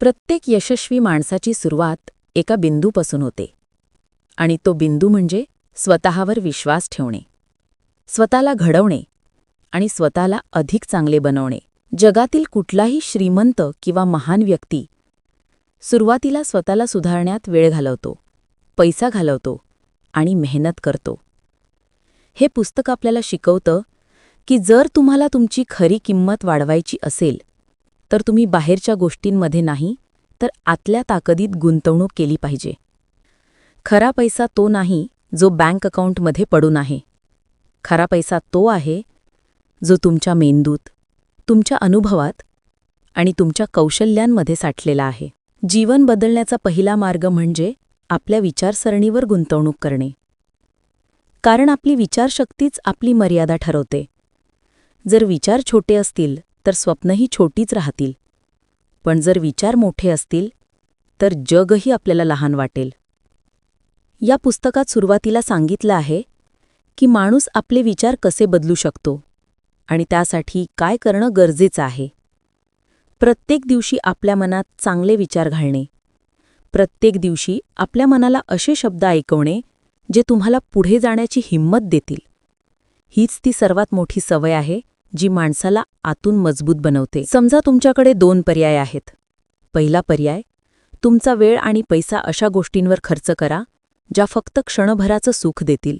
प्रत्येक यशस्वी माणसाची सुरुवात एका बिंदूपासून होते. आणि तो बिंदू म्हणजे स्वतःवर विश्वास ठेवणे. स्वतःला घडवणे आणि स्वतःला अधिक चांगले बनवणे. जगातील कुठलाही श्रीमंत किंवा महान व्यक्ती सुरुवातीला स्वतःला सुधारण्यात वेळ घालवतो पैसा घालवतो आणि मेहनत करतो. हे पुस्तक आपल्याला शिकवतं की जर तुम्हाला तुमची खरी किंमत वाढवायची असेल तर तुम्ही बाहेरच्या गोष्टींमध्ये नाही तर आतल्या ताकदीत गुंतवणूक केली पाहिजे. खरा पैसा तो नाही जो बँक अकाउंटमध्ये पडून आहे. खरा पैसा तो आहे जो तुमच्या मेंदूत तुमच्या अनुभवात आणि तुमच्या कौशल्यांमध्ये साठलेला आहे. जीवन बदलण्याचा पहिला मार्ग म्हणजे आपल्या विचारसरणीवर गुंतवणूक करणे. कारण आपली विचारशक्तीच आपली मर्यादा ठरवते. जर विचार छोटे असतील तर स्वप्नही छोटीच राहतील. पण जर विचार मोठे असतील तर जगही आपल्याला लहान वाटेल. या पुस्तकात सुरुवातीला सांगितलं आहे की माणूस आपले विचार कसे बदलू शकतो आणि त्यासाठी काय करणं गरजेचं आहे. प्रत्येक दिवशी आपल्या मनात चांगले विचार घालणे प्रत्येक दिवशी आपल्या मनाला असे शब्द ऐकवणे जे तुम्हाला पुढे जाण्याची हिंमत देतील. हीच ती सर्वात मोठी सवय आहे जी माणसाला आतून मजबूत बनवते. समजा तुमच्याकडे दोन पर्याय आहेत. पहिला पर्याय तुमचा वेळ आणि पैसा अशा गोष्टींवर खर्च करा ज्या फक्त क्षणभराचं सुख देतील.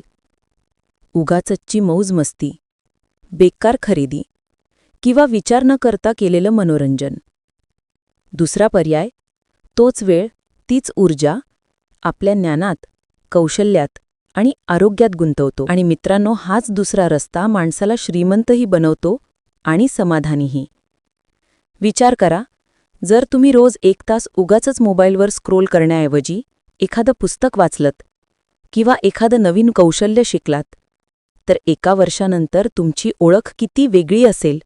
उगाचच्ची मौज मस्ती बेकार खरेदी किंवा विचार न करता केलेलं मनोरंजन. दुसरा पर्याय तोच वेळ तीच ऊर्जा आपल्या ज्ञानात कौशल्यात आणि आरोग्यात गुंतवतो. आणि मित्रांनो हाच दुसरा रस्ता माणसाला श्रीमंतही बनवतो आणि समाधानीही. विचार करा जर तुम्ही रोज एक तास उगाचच मोबाईलवर स्क्रोल करण्याऐवजी एखादं पुस्तक वाचलत किंवा एखादं नवीन कौशल्य शिकलात तर एका वर्षानंतर तुमची ओळख किती वेगळी असेल.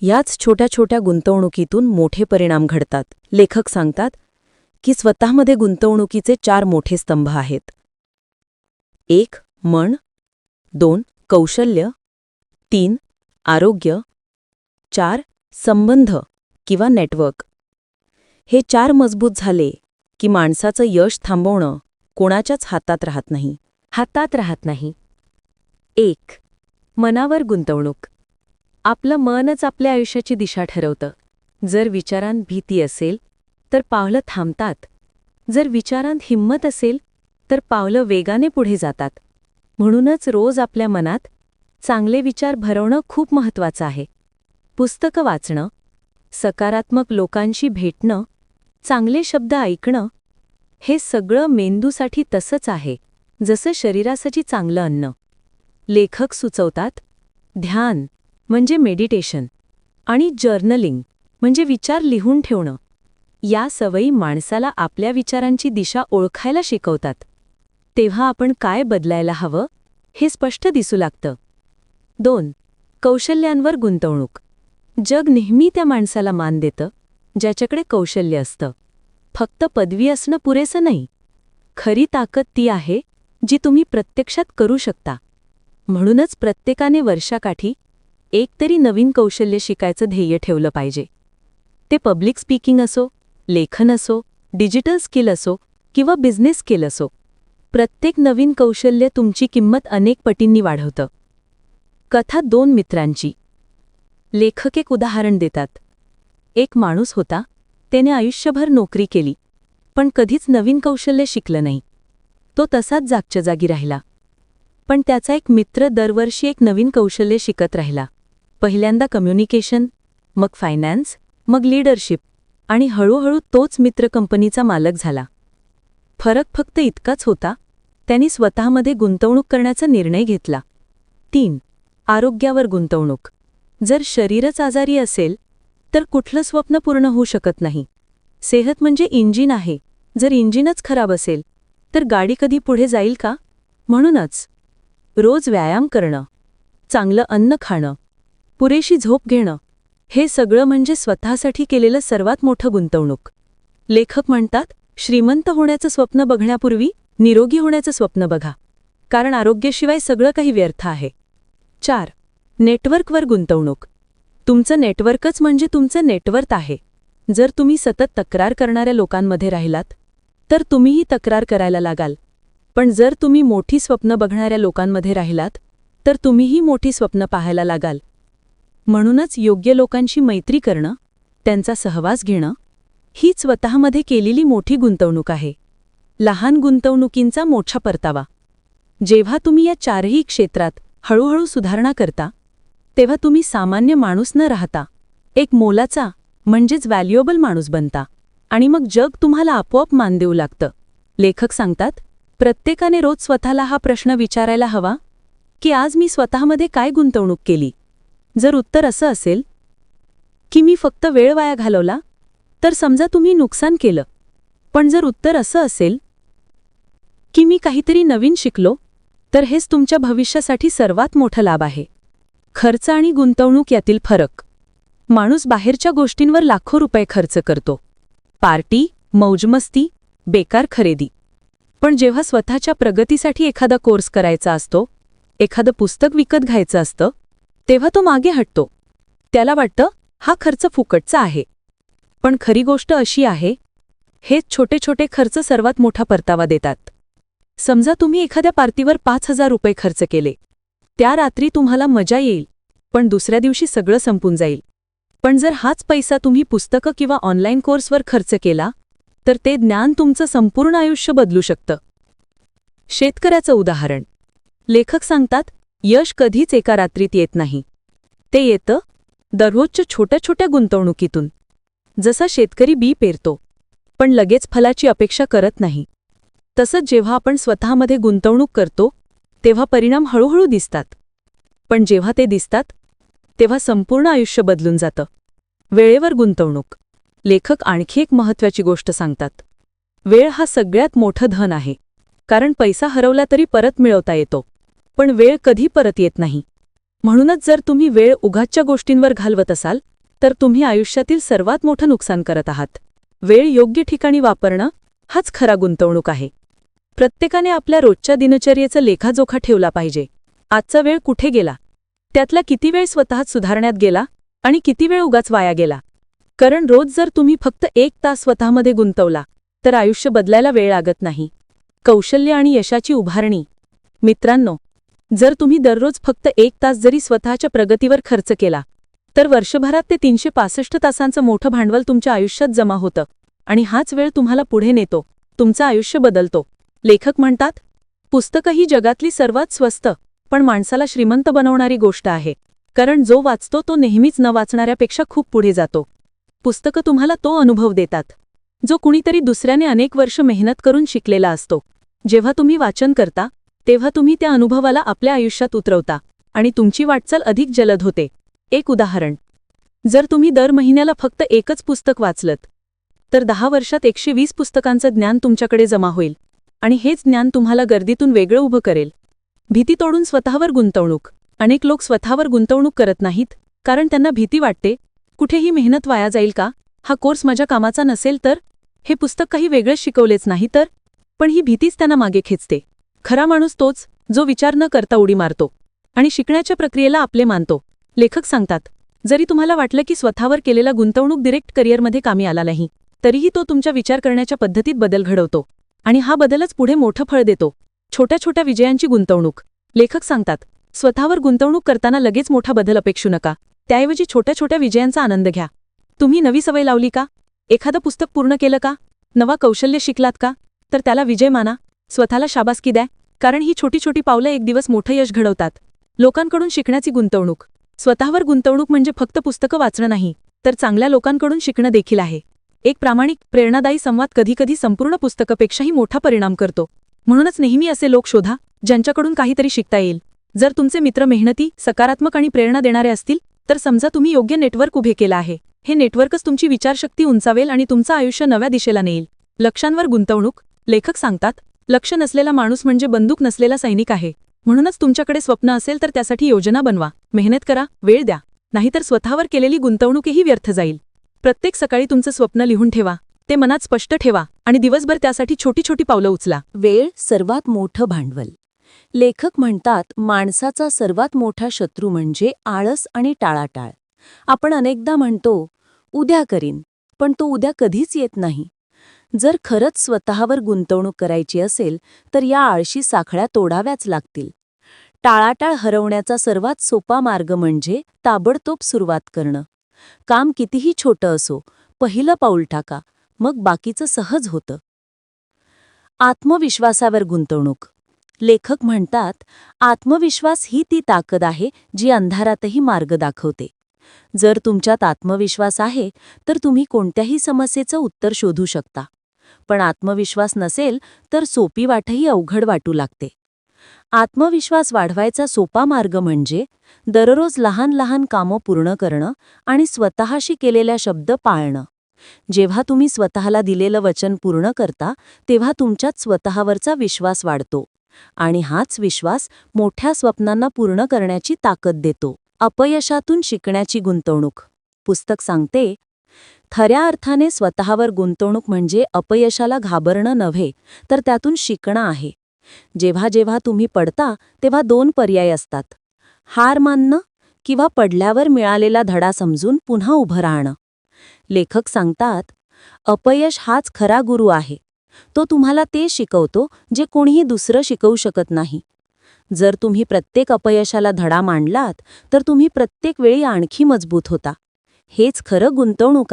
याच छोट्या छोट्या गुंतवणुकीतून मोठे परिणाम घडतात. लेखक सांगतात की स्वतःमध्ये गुंतवणुकीचे चार मोठे स्तंभ आहेत. एक मन. दोन कौशल्य. तीन आरोग्य. चार संबंध किंवा नेटवर्क. हे चार मजबूत झाले की माणसाचं यश थांबवणं कोणाच्याच हातात राहत नाही. हातात राहत नाही. एक मनावर गुंतवणूक. आपलं मनच आपल्या आयुष्याची दिशा ठरवतं. जर विचारांत भीती असेल तर पावलं थांबतात. जर विचारांत हिंमत असेल तर पावलं वेगाने पुढे जातात. म्हणूनच रोज आपल्या मनात चांगले विचार भरवणं खूप महत्वाचं आहे. पुस्तकं वाचणं सकारात्मक लोकांशी भेटणं चांगले शब्द ऐकणं हे सगळं मेंदूसाठी तसंच आहे जसं शरीरासाठी चांगलं अन्न. लेखक सुचवतात ध्यान म्हणजे मेडिटेशन आणि जर्नलिंग म्हणजे विचार लिहून ठेवणं. या सवयी माणसाला आपल्या विचारांची दिशा ओळखायला शिकवतात. तेव्हा आपण काय बदलायला हवं हे स्पष्ट दिसू लागतं. दोन कौशल्यांवर गुंतवणूक. जग नेहमी त्या माणसाला मान देतं ज्याच्याकडे कौशल्य असतं. फक्त पदवी असणं पुरेसं नाही. खरी ताकद ती आहे जी तुम्ही प्रत्यक्षात करू शकता. म्हणूनच प्रत्येकाने वर्षाकाठी एक तरी नवीन कौशल्य शिकायचं ध्येय ठेवलं पाहिजे. ते पब्लिक स्पीकिंग असो लेखन असो डिजिटल स्किल असो किंवा बिझनेस स्किल असो. प्रत्येक नवीन कौशल्य तुमची किंमत अनेक पटींनी वाढवतं. कथा दोन मित्रांची. लेखक एक उदाहरण देतात. एक माणूस होता त्याने आयुष्यभर नोकरी केली पण कधीच नवीन कौशल्य शिकलं नाही. तो तसाच जागच्या जागी राहिला. पण त्याचा एक मित्र दरवर्षी एक नवीन कौशल्य शिकत राहिला. पहिल्यांदा कम्युनिकेशन मग फायनान्स मग लीडरशिप आणि हळूहळू तोच मित्र कंपनीचा मालक झाला. फरक फक्त इतकाच होता त्यांनी स्वतःमध्ये गुंतवणूक करण्याचा निर्णय घेतला. तीन. आरोग्यावर गुंतवणूक. जर शरीरच आजारी असेल तर कुठलं स्वप्न पूर्ण होऊ शकत नाही. सेहत म्हणजे इंजिन आहे. जर इंजिनच खराब असेल तर गाडी कधी पुढे जाईल का? म्हणूनच. रोज व्यायाम करणं. चांगलं अन्न खाणं. पुरेशी झोप घेणं. हे सगळं म्हणजे स्वतःसाठी केलेलं सर्वात मोठं गुंतवणूक. लेखक म्हणतात श्रीमंत होण्याचं स्वप्न बघण्यापूर्वी निरोगी होण्याचं स्वप्न बघा. कारण आरोग्याशिवाय सगळं काही व्यर्थ आहे. चार. नेटवर्कवर गुंतवणूक. तुमचं नेटवर्कच म्हणजे तुमचं नेटवर्थ आहे. जर तुम्ही सतत तक्रार करणाऱ्या लोकांमध्ये राहिलात तर तुम्हीही तक्रार करायला लागाल. पण जर तुम्ही मोठी स्वप्न बघणाऱ्या लोकांमध्ये राहिलात तर तुम्हीही मोठी स्वप्न पाहायला लागाल. म्हणूनच योग्य लोकांशी मैत्री करणं त्यांचा सहवास घेणं ही स्वतःमध्ये केलेली मोठी गुंतवणूक आहे. लहान गुंतवणुकींचा मोठा परतावा. जेव्हा तुम्ही या चारही क्षेत्रात हळूहळू सुधारणा करता तेव्हा तुम्ही सामान्य माणूस न राहता एक मोलाचा म्हणजेच व्हॅल्युएबल माणूस बनता. आणि मग जग तुम्हाला आपोआप मान देऊ लागतं. लेखक सांगतात प्रत्येकाने रोज स्वतःला हा प्रश्न विचारायला हवा की आज मी स्वतःमध्ये काय गुंतवणूक केली? जर उत्तर असं असेल की मी फक्त वेळ वाया घालवला तर समजा तुम्ही नुकसान केलं. पण जर उत्तर असं असेल की मी काहीतरी नवीन शिकलो तर हेच तुमच्या भविष्यासाठी सर्वात मोठा लाभ आहे. खर्च आणि गुंतवणूक यातील फरक. माणूस बाहेरच्या गोष्टींवर लाखो रुपये खर्च करतो. पार्टी मौजमस्ती बेकार खरेदी. पण जेव्हा स्वतःच्या प्रगतीसाठी एखादा कोर्स करायचा असतो एखादं पुस्तक विकत घ्यायचं असतं तेव्हा तो मागे हटतो. त्याला वाटतं हा खर्च फुकटचा आहे. पण खरी गोष्ट अशी आहे हेच छोटे छोटे खर्च सर्वात मोठा परतावा देतात. समजा तुम्ही एखाद्या पार्टीवर पाच हजार रुपये खर्च केले. त्या रात्री तुम्हाला मजा येईल पण दुसऱ्या दिवशी सगळं संपून जाईल. पण जर हाच पैसा तुम्ही पुस्तकं किंवा ऑनलाईन कोर्सवर खर्च केला तर ते ज्ञान तुमचं संपूर्ण आयुष्य बदलू शकतं. शेतकऱ्याचं उदाहरण. लेखक सांगतात यश कधीच एका रात्रीत येत नाही. ते येतं दररोजच्या छोट्या छोट्या गुंतवणुकीतून. जसा शेतकरी बी पेरतो पण लगेच फलाची अपेक्षा करत नाही. तसंच जेव्हा आपण स्वतःमध्ये गुंतवणूक करतो तेव्हा परिणाम हळूहळू दिसतात. पण जेव्हा ते दिसतात तेव्हा संपूर्ण आयुष्य बदलून जातं. वेळेवर गुंतवणूक. लेखक आणखी एक महत्त्वाची गोष्ट सांगतात. वेळ हा सगळ्यात मोठं धन आहे. कारण पैसा हरवला तरी परत मिळवता येतो. पण वेळ कधी परत येत नाही. म्हणूनच जर तुम्ही वेळ उघाच्या गोष्टींवर घालवत असाल तर तुम्ही आयुष्यातील सर्वात मोठं नुकसान करत आहात. वेळ योग्य ठिकाणी वापरणं हाच खरा गुंतवणूक आहे. प्रत्येकाने आपल्या रोजच्या दिनचर्येचं लेखाजोखा ठेवला पाहिजे. आजचा वेळ कुठे गेला? त्यातला किती वेळ स्वतःत सुधारण्यात गेला आणि किती वेळ उगाच वाया गेला? कारण रोज जर तुम्ही फक्त एक तास स्वतःमध्ये गुंतवला तर आयुष्य बदलायला वेळ लागत नाही. कौशल्य आणि यशाची उभारणी. मित्रांनो जर तुम्ही दररोज फक्त एक तास जरी स्वतःच्या प्रगतीवर खर्च केला तर वर्षभरात ते तीनशे पासष्ट तासांचं मोठं भांडवल तुमच्या आयुष्यात जमा होतं. आणि हाच वेळ तुम्हाला पुढे नेतो. तुमचं आयुष्य बदलतो. लेखक म्हणतात पुस्तकं ही जगातली सर्वात स्वस्त पण माणसाला श्रीमंत बनवणारी गोष्ट आहे. कारण जो वाचतो तो नेहमीच न वाचणाऱ्यापेक्षा खूप पुढे जातो. पुस्तकं तुम्हाला तो अनुभव देतात. जो कुणीतरी दुसऱ्याने अनेक वर्ष मेहनत करून शिकलेला असतो. जेव्हा तुम्ही वाचन करता तेव्हा तुम्ही त्या अनुभवाला आपल्या आयुष्यात उतरवता आणि तुमची वाटचाल अधिक जलद होते. एक उदाहरण. जर तुम्ही दर महिन्याला फक्त एकच पुस्तक वाचलत तर दहा वर्षात एकशे वीस पुस्तकांचं ज्ञान तुमच्याकडे जमा होईल आणि हेच ज्ञान तुम्हाला गर्दीतून वेगळं उभं करेल. भीती तोडून स्वतःवर गुंतवणूक. अनेक लोक स्वतःवर गुंतवणूक करत नाहीत कारण त्यांना भीती वाटते कुठेही मेहनत वाया जाईल का? हा कोर्स माझ्या कामाचा नसेल तर? हे पुस्तक काही वेगळंच शिकवलेच नाही तर? पण ही भीतीच त्यांना मागे खेचते. खरा माणूस तोच जो विचार न करता उडी मारतो आणि शिकण्याच्या प्रक्रियेला आपले मानतो. लेखक सांगतात जरी तुम्हाला वाटलं की स्वतःवर केलेला गुंतवणूक डिरेक्ट करिअरमध्ये कामी आला नाही तरीही तो तुमच्या विचार करण्याच्या पद्धतीत बदल घडवतो आणि हा बदलच पुढे मोठं फळ देतो. छोट्या छोट्या विजयांची गुंतवणूक. लेखक सांगतात स्वतःवर गुंतवणूक करताना लगेच मोठा बदल अपेक्षू नका. त्याऐवजी छोट्या छोट्या विजयांचा आनंद घ्या. तुम्ही नवी सवय लावली का? एखादं पुस्तक पूर्ण केलं का? नवा कौशल्य शिकलात का? तर त्याला विजय माना. स्वतःला शाबासकी द्या कारण ही छोटी छोटी पावलं एक दिवस मोठं यश घडवतात. लोकांकडून शिकण्याची गुंतवणूक. स्वतःवर गुंतवणूक म्हणजे फक्त पुस्तकं वाचणं नाही तर चांगल्या लोकांकडून शिकणं देखील आहे. एक प्रामाणिक प्रेरणादायी संवाद कधीकधी संपूर्ण पुस्तकापेक्षाही मोठा परिणाम करतो. म्हणूनच नेहमी असे लोक शोधा ज्यांच्याकडून काहीतरी शिकता येईल. जर तुमचे मित्र मेहनती सकारात्मक आणि प्रेरणा देणारे असतील तर समजा तुम्ही योग्य नेटवर्क उभे केलं आहे. हे नेटवर्कच तुमची विचारशक्ती उंचावेल आणि तुमचं आयुष्य नव्या दिशेला नेईल. लक्षांवर गुंतवणूक लेखक सांगतात लक्ष नसलेला माणूस म्हणजे बंदूक नसलेला सैनिक आहे. म्हणूनच तुमच्याकडे स्वप्न असेल तर त्यासाठी योजना बनवा. मेहनत करा वेळ द्या. नाहीतर स्वतःवर केलेली गुंतवणूकही व्यर्थ जाईल. प्रत्येक सकाळी तुमचं स्वप्न लिहून ठेवा. ते मनात स्पष्ट ठेवा आणि दिवसभर त्यासाठी छोटी छोटी पावलं उचला. वेळ सर्वात मोठं भांडवल. लेखक म्हणतात माणसाचा सर्वात मोठा शत्रू म्हणजे आळस आणि टाळाटाळ. आपण अनेकदा म्हणतो उद्या करीन. पण तो उद्या कधीच येत नाही. जर खरंच स्वतःवर गुंतवणूक करायची असेल तर या आळशी साखळ्या तोडाव्याच लागतील. टाळाटाळ हरवण्याचा सर्वात सोपा मार्ग म्हणजे ताबडतोब सुरुवात करणं. काम कितीही छोटं असो पहिलं पाऊल टाका मग बाकीचं सहज होतं. आत्मविश्वासावर गुंतवणूक. लेखक म्हणतात आत्मविश्वास ही ती ताकद आहे जी अंधारातही मार्ग दाखवते. जर तुमच्यात आत्मविश्वास आहे तर तुम्ही कोणत्याही समस्येचं उत्तर शोधू शकता. पण आत्मविश्वास नसेल तर सोपी वाटही अवघड वाटू लागते. आत्मविश्वास वाढवायचा सोपा मार्ग म्हणजे दररोज लहान लहान कामं पूर्ण करणं आणि स्वतःशी केलेल्या शब्द पाळणं. जेव्हा तुम्ही स्वतःला दिलेलं वचन पूर्ण करता तेव्हा तुमच्यात स्वतःवरचा विश्वास वाढतो आणि हाच विश्वास मोठ्या स्वप्नांना पूर्ण करण्याची ताकद देतो. अपयशातून शिकण्याची गुंतवणूक. पुस्तक सांगते खऱ्या अर्थाने स्वतःवर गुंतवणूक म्हणजे अपयशाला घाबरणं नव्हे तर त्यातून शिकणं आहे. जेव्हा जेव्हा तुम्ही पडता तेव्हा दोन पर्याय असतात. हार मानणं किंवा पडल्यावर मिळालेला धडा समजून पुन्हा उभं राहणं. लेखक सांगतात अपयश हाच खरा गुरु आहे. तो तुम्हाला ते शिकवतो जे कोणीही दुसरं शिकवू शकत नाही. जर तुम्ही प्रत्येक अपयशाला धडा मांडलात तर तुम्ही प्रत्येक वेळी आणखी मजबूत होता. हेच खरं गुंतवणूक